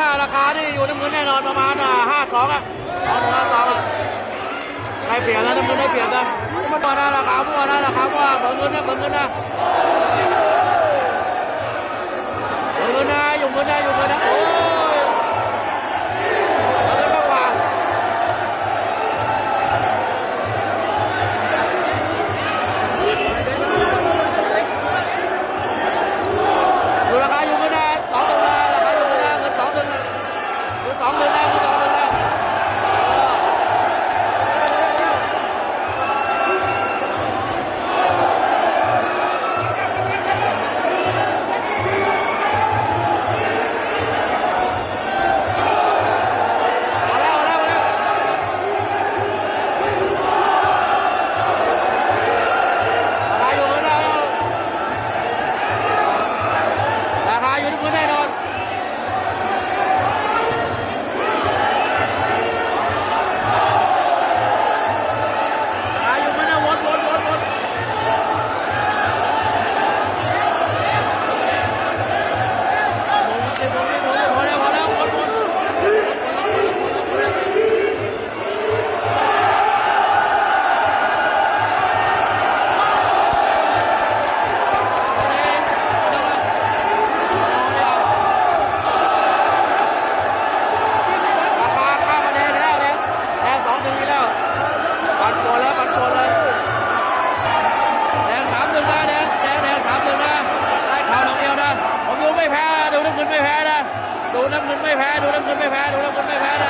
ถ้าราคานี่อยู่น้ำเงินแน่นอนประมาณห้าสองอะสองห้าสองอะใครเปลี่ยบนะน้ำเงินได้เปลี่ยนนะมันมาหน้าราคามั่วนะราคามั่วเบิกเงินนะเบิกเงินนะ นึ่งอีกแล้วปันปวนแล้วปันปวนเลยแดงสามหนึ่งนะแดงแดงแดงสามหนึ่งนะได้ข่าวหนึ่งเดียวนะผมดูไม่แพ้ดูน้ำเงินไม่แพ้นะดูน้ำเงินไม่แพ้ดูน้ำเงินไม่แพ้ดูน้ำเงินไม่แพ้นะ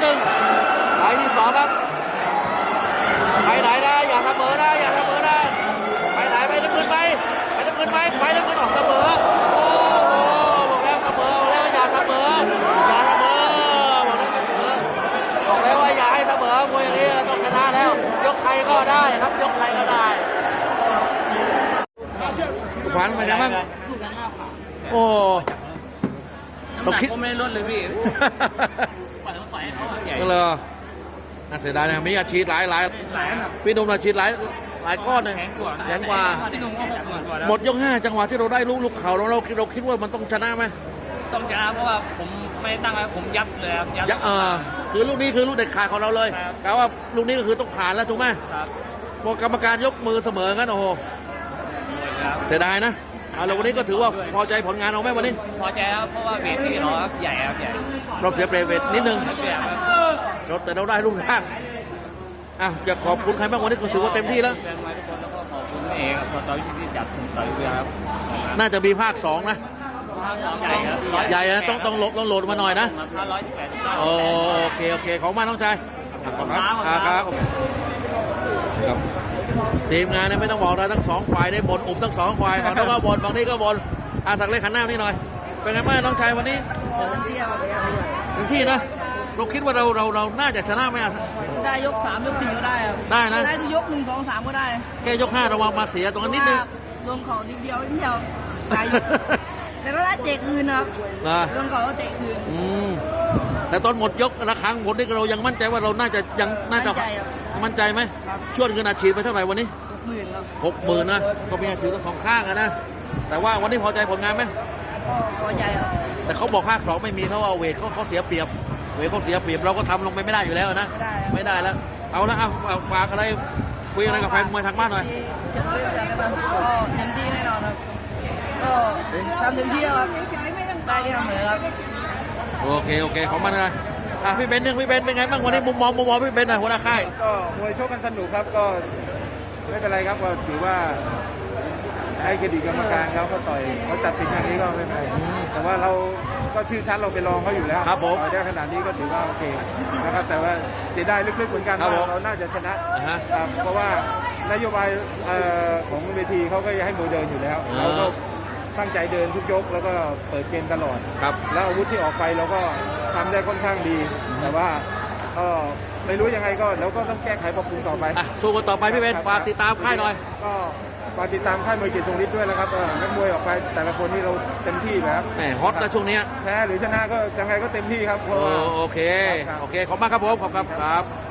หนึ่งไปที่สองครับ ไปไหนนะอย่าเสมอนะอย่าเสมอนะไปไหนไปน้ำเงินไปไปน้ำเงินไปไปน้ำเงินออกเสมอโอ้โหบอกแล้วเสมอบอกแล้วว่าอย่าเสมออย่าเสมอบอกแล้วเสมอบอกแล้วว่าอย่าให้เสมอมวยอย่างนี้ต้องชนะแล้ว ยกใครก็ได้ครับ ยกใครก็ได้ฝันเป็นยังไงบ้างโอ้ น้ำหนักก็ไม่ได้ลดเลยพี่ ปล่อยเขาต่อยให้เขาอะใหญ่ก็เลยน่าเสียดายนะมีอาชีพหลายหลายหลายแบบพี่หนุ่มอาชีพหลายหลายก้อนเลยแข็งกว่าแข็งกว่าพี่หนุ่มก็หกหมื่นกว่าแล้วหมดยกห้าจังหวะที่เราได้ลูกลูกเข่าเราเราเราคิดว่ามันต้องชนะไหมต้องชนะเพราะว่าผมไม่ได้ตั้งไว้ผมยับเลยครับยับยะเออคือลูกนี้คือลูกเด็ดขาดของเราเลยครับแปลว่าลูกนี้ก็คือต้องผ่านแล้วถูกไหมครับพอกรรมการยกมือเสมองั้นโอ้โหหมดครับเสียดายนะ เอาแล้ววันนี้ก็ถือว่าพอใจผลงานเราไหมวันนี้พอใจครับเพราะว่าเวทที่เราครับใหญ่ครับใหญ่เราเสียเปรียบเวทนิดนึงเปรียบครับเราแต่เราได้ลูกร่างอะจะขอบคุณใครบ้างวันนี้ก็ถือว่าเต็มที่แล้วแฟนมวยทุกคนแล้วก็ขอบคุณพี่เอกครับต่อยที่จัดต่อยเรือครับน่าจะมีภาคสองนะใหญ่ครับใหญ่นะต้องต้องลดต้องโหลดมาหน่อยนะห้าร้อยแปดสิบเก้าโอเคโอเคของมากน้องชายขอบคุณครับอ่าครับครับ ทีมงานเนี่ยไม่ต้องบอกเราทั้งสองฝ่ายได้บนอุบทั้งสองฝ่ายฝั่งนู้นก็บนฝั่งนี้ก็บนอาสักเล็กขันหน้านี่หน่อย เป็นไงบ้างน้องชายวันนี้เต็มที่นะเราคิดว่าเราเราเราน่าจะชนะไหมอะได้ยกสามยกสี่ก็ได้ครับได้นะได้ทุกยกหนึ่งสองสามก็ได้ แค่ยกห้าเรามาเสียตรงนั้นนิดนึงโดนเขานิดเดียวนิดเดียวได้อยู่แต่ก็ได้เตะคืนครับนะโดนเขาก็เตะคืนอืม แต่ตอนหมดยกระครั้งหมดนี่เรายังมั่นใจว่าเราน่าจะยังน่าจะมั่นใจครับมั่นใจไหมครับชวนเงินอาชีพไปเท่าไหร่วันนี้หกหมื่นครับหกหมื่นนะก็มีอาชีพทั้งสองข้างอะนะแต่ว่าวันนี้พอใจผลงานไหมก็พอใจครับแต่เขาบอกภาคสองไม่มีเพราะว่าเวทเขาเขาเสียเปรียบ เวทเขาเสียเปรียบเราก็ทำลงไปไม่ได้อยู่แล้วนะไม่ได้ครับไม่ได้แล้ว เอาละเอาเอาฝากอะไรคุยอะไรกับแฟนมวยทางบ้านหน่อยที่จะเล่นกันนะครับก็เต็มที่แน่นอนครับก็ทำเต็มที่ครับได้ที่ทำเหนือครับ โอเคโอเคของมันนะอะพี่เบนซ์หนึ่งพี่เบนซ์เป็นไงบ้างวันนี้มุมมองมุมมองพี่เบนซ์หน่อยหัวหน้าค่ายก็มวยชกกันสนุกครับก็ไม่เป็นไรครับก็ถือว่าให้เครดิตกรรมการเขาก็ต่อยเขาจัดสินอย่างนี้ก็ไม่เป็นไรแต่ว่าเราก็ชื่อชั้นเราไปรองเขาอยู่แล้วครับผม ต่อยได้ขนาดนี้ก็ถือว่าโอเคนะครับแต่ว่าเสียดายลึกๆเหมือนกันครับว่าผมเราน่าจะชนะอ่าฮะครับเพราะว่านโยบายเอ่อของเวทีเขาก็ให้มวยเดินอยู่แล้วอ่าเราก็ ตั้งใจเดินทุกยก แล้วก็เปิดเกมตลอด ครับ แล้วอาวุธที่ออกไปเราก็ทำได้ค่อนข้างดี แต่ว่าก็ไม่รู้ยังไงก็เราก็ต้องแก้ไขปรับปรุงต่อไป อะสู้กันต่อไปพี่เบนฝากติดตามค่ายหน่อย ก็ฝากติดตามค่ายมวยเกียรติทรงฤทธิ์ด้วยนะครับเออนักมวยออกไปแต่ละคนนี่เราเต็มที่อยู่แล้วแหมฮอตนะช่วงเนี้ยแพ้หรือชนะก็ยังไงก็เต็มที่ครับเพราะว่า โอโอเค ครับ โอเค ขอบคุณมากครับผม ขอบคุณครับครับ